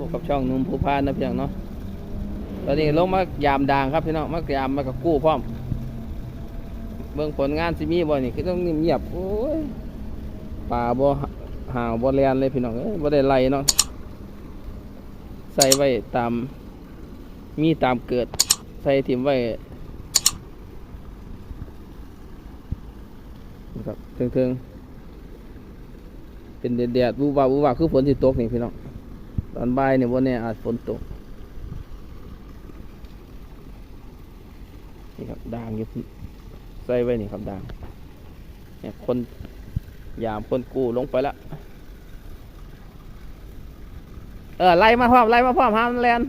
พบกับช่องนุ่มผู้พานนะพี่น้องเนาะตอนนี้ลงมายามด่างครับพี่น้องมายามมากับกู้พร้อมเบิ่งผลงานสิมีบ่นี่คือต้องเงียบโอ้ยป่าบ่ห่าวบ่แลนเลยพี่น้องเอ้ยบ่ได้ไล่เนาะใส่ไว้ตามมีตามเกิด ใส่ถิ่มไว้นะครับเทิงๆเป็นแดดๆวูบวาบูบวาคือฝนสิตกนี่พี่น้อง ตอนบ่ายเนี่ยบ่แน่อาจฝนตก นี่ครับด่างอยู่ใส่ไว้นี่ครับด่าง เนี่ยคนยามคนกู้ลงไปแล้วเออไล่มาพร้อมไล่มาพร้อมห้ามแลน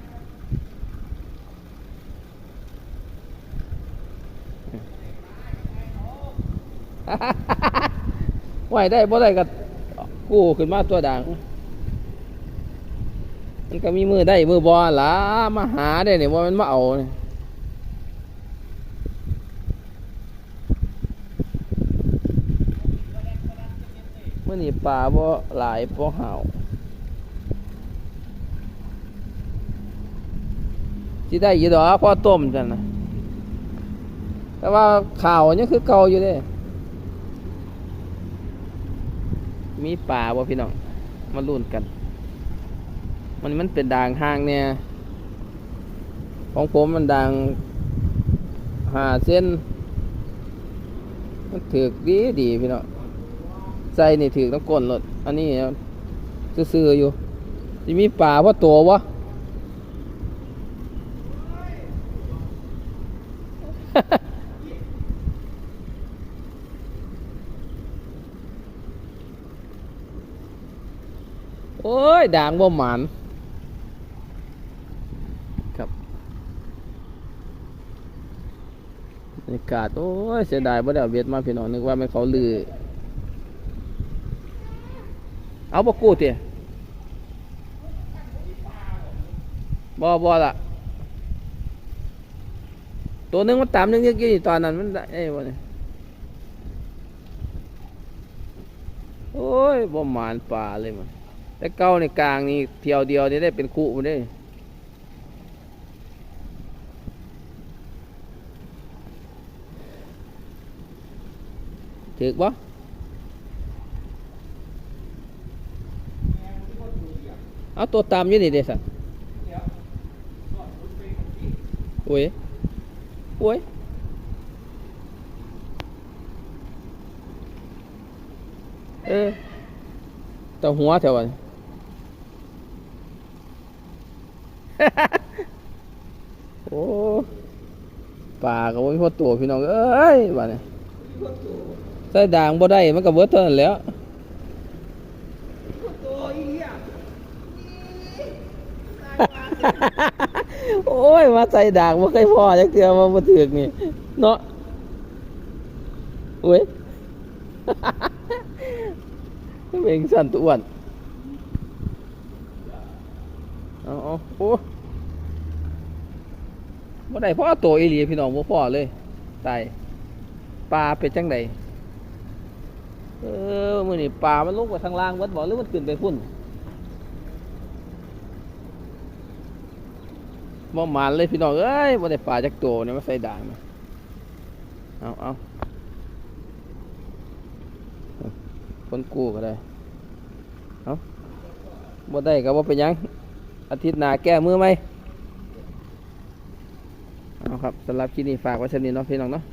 ไหวได้บ่ได้ก็กู้ขึ้นมาตัวด่าง มันก็มีมือได้มือบอล่ะมาหาได้เนี่ยว่ามันมาเอาเนี่ยเมื่อนี้ปลาบ่หลายบ่ห่าที่ได้อยี่ดอกพอต้มจันนะแต่ว่าข่าวเนี่ยคือเก่าอยู่เด้มีปลาบ่พี่น้องมาลุ้นกัน มันมันเป็นด่างห่างเนี่ยของผมมันด่างหาเส้น มันถือกดีดีพี่เน้องใส่นี่ถือต้องก้นรถอันนี้ซื่ออยู่จะมีป่าว่าะตัววะโอ้ยด่างบ่หมันครับ บรรยากาศโอ้ยเสียดายบ่ได้เอาเบ็ดมาพี่น้องนึกว่ามันเขาลือ เอาบกู้เตี๋ยบอบอละตัวนึงมันตามนึงยี่กี่ตอนนั้นมันได้ไอ้วะเนี่ยโอ้ยบ่หมานป่าเลยมันแต่เก้าในกลางนี่เที่ยวเดียวนี่ได้เป็นคู่มันได้ ถือบ่เอาตัวตามยี่นี่เดสันโอ้ยโอ้ยเออแต่หัวแถวนั้โอ้ป่าก็บ่มีพอตัวพี่น้องเอ้ยบ้านี้ ใส่ด่างบ่ได้มันก็เบิดเท่านั้นแหล้วโอ้ย มาใส่ด่างมาเคยพอจักเทื่อมาบ่ถึกนี่ เนาะโอ้ย เป็นสั่นตัวอ้วนเอาเอาโอ้บ่ได้พ่อโตอีหลีพี่น้องบ่พ่อเลยตายปลาเป็นจังได เออมื้อนี้ปลามันลงไปทางล่างเบิดบ่หรือมันขึ้นไปพุ่นบ่หมานเลยพี่น้องเอ้ยบ่ได้ปลาจักตัวเนี่ยมาใส่ด่างมาเอาเอาคนกู้ก็ได้เอาบ่ได้ก็บ่เป็นยัง อาทิตย์หน้าแก้มือไหมเอาครับสำหรับคลิปนี้ฝากไว้เท่านี้เนาะพี่น้องเนาะ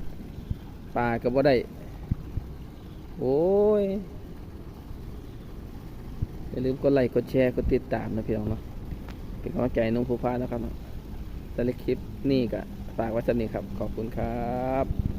ปลาก็บ่ได้ โอ้ย อย่าลืมกดไลค์กดแชร์กดติดตามนะพี่น้องเนาะเป็นกำลังใจน้องผู้พานะครับเนาะแต่ละคลิปนี่ก็ฝากไว้สำนี้ครับ ขอบคุณครับ